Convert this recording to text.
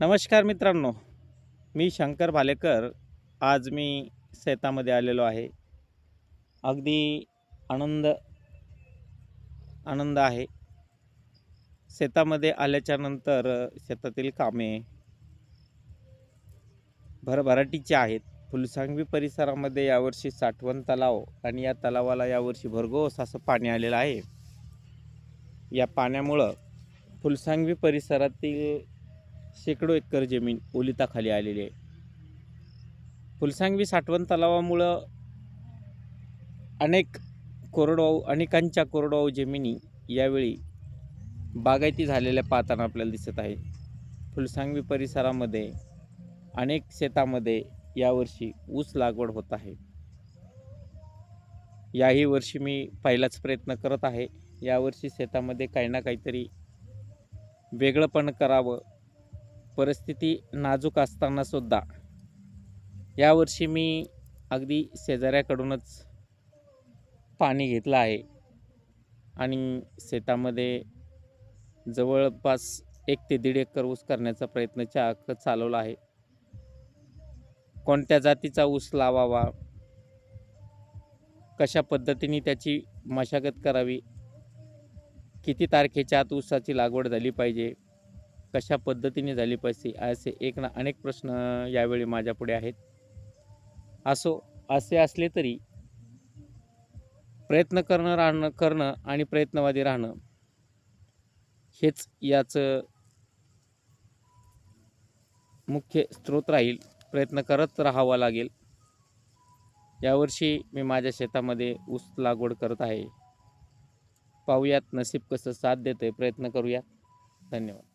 नमस्कार मित्रांनो मी शंकर भालेकर. आज मी शेतामध्ये आलेलो आहे. अगदी आनंद आनंद आहे. शेतामध्ये आल्याच्यानंतर शेतातील कामे भरभराटीची आहेत. फुलसांगवी परिसरामध्ये यावर्षी साठवण तलाव आणि या तलावाला यावर्षी भरघोस असं पाणी आलेलं आहे. या पाण्यामुळं फुलसांगवी परिसरातील शेकडो एकर जमीन ओलिताखाली आलेली आहे. फुलसांगवी साठवण तलावामुळं अनेक कोरडवाहू अनेकांच्या कोरडवाहू जमिनी यावेळी बागायती झालेल्या पाहताना आपल्याला दिसत आहे. फुलसांगवी परिसरामध्ये अनेक शेतामध्ये यावर्षी ऊस लागवड होत आहे. याही वर्षी मी पहिलाच प्रयत्न करत आहे. यावर्षी शेतामध्ये काही ना काहीतरी वेगळंपण करावं परिस्थिती नाजूक असतानासुद्धा यावर्षी मी अगदी शेजाऱ्याकडूनच पाणी घेतलं आहे. आणि शेतामध्ये जवळपास एक ते दीड एकर ऊस करण्याचा प्रयत्न चा चालवला आहे. कोणत्या जातीचा ऊस लावावा? कशा पद्धतीने त्याची मशागत करावी? किती तारखेच्या आत ऊसाची लागवड झाली पाहिजे? कशा पद्धतीने झाली पाहिजे असे एक ना अनेक प्रश्न यावेळी माझ्यापुढे आहेत. असो असे असले तरी प्रयत्न करणं राहणं करणं आणि प्रयत्नवादी राहणं हेच याचं मुख्य स्रोत राहील. प्रयत्न करत राहावा लागेल. यावर्षी मी माझ्या शेतामध्ये ऊस लागवड करत आहे. पाहूयात नसीब कसं साथ देतं प्रयत्न करूयात. धन्यवाद.